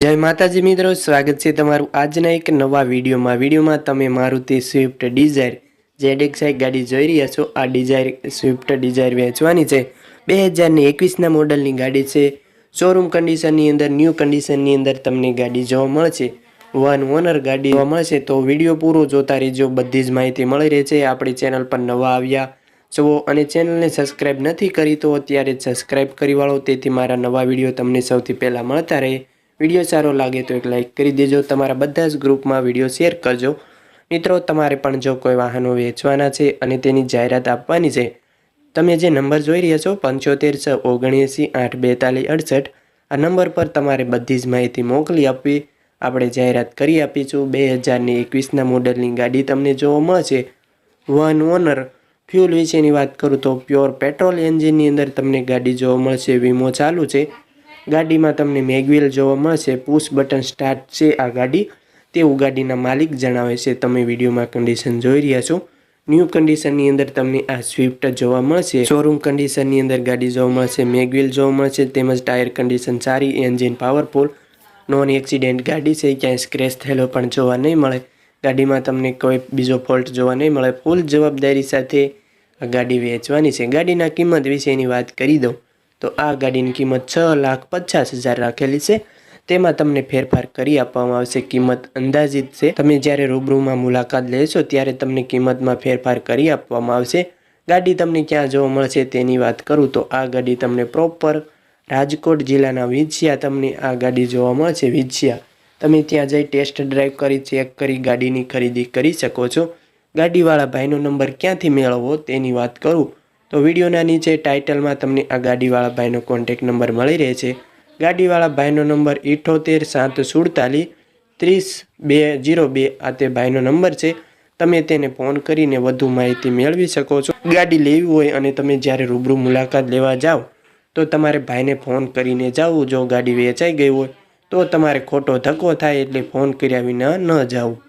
જય માતાજી મિત્રો, સ્વાગત છે તમારું આજના એક નવા વિડીયોમાં. વિડીયોમાં તમે મારુતિ સ્વિફ્ટ ડિઝાયર જેડેક્સાઈ ગાડી જોઈ રહ્યા છો, આ ડિઝાયર સ્વિફ્ટ ડિઝાયર વેચવાની છે. બે હજારની એકવીસના મોડલની ગાડી છે. શોરૂમ કન્ડિશનની અંદર, ન્યૂ કન્ડિશનની અંદર તમને ગાડી જોવા મળશે. વન ઓનર ગાડી જોવા મળશે. તો વીડિયો પૂરો જોતા રહેજો. બધી જ માહિતી મળી રહે છે આપણી ચેનલ પર નવા આવ્યા જુઓ અને ચેનલને સબસ્ક્રાઈબ નથી કરી તો અત્યારે સબસ્ક્રાઈબ કરી વાળો. તેથી મારા નવા વીડિયો તમને સૌથી પહેલાં મળતા રહે. વીડિયો સારો લાગે તો એક લાઇક કરી દેજો. તમારા બધા જ ગ્રુપમાં વીડિયો શેર કરજો. મિત્રો, તમારે પણ જો કોઈ વાહનો વેચવાના છે અને તેની જાહેરાત આપવાની છે, તમે જે નંબર જોઈ રહ્યા છો, પંચોતેર છ ઓગણએંસી આઠ બેતાલીસ અડસઠ, આ નંબર પર તમારે બધી જ માહિતી મોકલી આપવી. આપણે જાહેરાત કરી આપીશું. બે હજારની એકવીસના મોડલની ગાડી તમને જોવા મળશે. વન ઓનર ફ્યુલ વિશેની વાત કરું તો પ્યોર પેટ્રોલ એન્જિનની અંદર તમને ગાડી જોવા મળશે. વીમો ચાલુ છે. ગાડીમાં તમને મેગવેલ જોવા મળશે પુશ બટન સ્ટાર્ટ છે આ ગાડી. તેવું ગાડીના માલિક જણાવે છે, તમે વિડીયોમાં કન્ડિશન જોઈ રહ્યા છો. ન્યૂ કન્ડિશનની અંદર તમને આ સ્વિફ્ટ જોવા મળશે. શોરૂમ કન્ડિશનની અંદર ગાડી જોવા મળશે, મેગવેલ જોવા મળશે, તેમજ ટાયર કન્ડિશન સારી એન્જિન પાવરફુલ નોન એક્સિડેન્ટ ગાડી છે, ક્યાંય સ્ક્રેચ થયેલો પણ જોવા નહીં મળે. ગાડીમાં તમને કોઈ બીજો ફોલ્ટ જોવા નહીં મળે. ફૂલ જવાબદારી સાથે આ ગાડી વેચવાની છે. ગાડીના કિંમત વિશેની વાત કરી દઉં. તો આ ગાડીની કિંમત છ લાખ પચાસ હજાર રાખેલી છે. તેમાં તમને ફેરફાર કરી આપવામાં આવશે. કિંમત અંદાજિત છે. તમે જ્યારે રૂબરૂમાં મુલાકાત લેશો ત્યારે તમને કિંમતમાં ફેરફાર કરી આપવામાં આવશે. ગાડી તમને ક્યાં જોવા મળશે તેની વાત કરું તો આ ગાડી તમને પ્રોપર રાજકોટ જિલ્લાના વિછિયા તમને આ ગાડી જોવા મળશે. વિછિયા તમે ત્યાં જઈ ટેસ્ટ ડ્રાઈવ કરી, ચેક કરી, ગાડીની ખરીદી કરી શકો છો. ગાડીવાળા ભાઈનો નંબર ક્યાંથી મેળવવો તેની વાત કરું. તો વિડીયોના નીચે ટાઇટલમાં તમને આ ગાડીવાળા ભાઈનો કોન્ટેક નંબર મળી રહે છે ગાડીવાળા ભાઈનો નંબર ઇઠોતેર સાત સુડતાલીસ ત્રીસ બે જીરો બે આ તે ભાઈનો નંબર છે. તમે તેને ફોન કરીને વધુ માહિતી મેળવી શકો છો. ગાડી લેવી હોય અને તમે જ્યારે રૂબરૂ મુલાકાત લેવા જાઓ, તો તમારે ભાઈને ફોન કરીને જાવું જો ગાડી વેચાઈ ગઈ હોય, તો તમારે ખોટો ધક્કો થાય એટલે ફોન કર્યા વિના ન જાવું.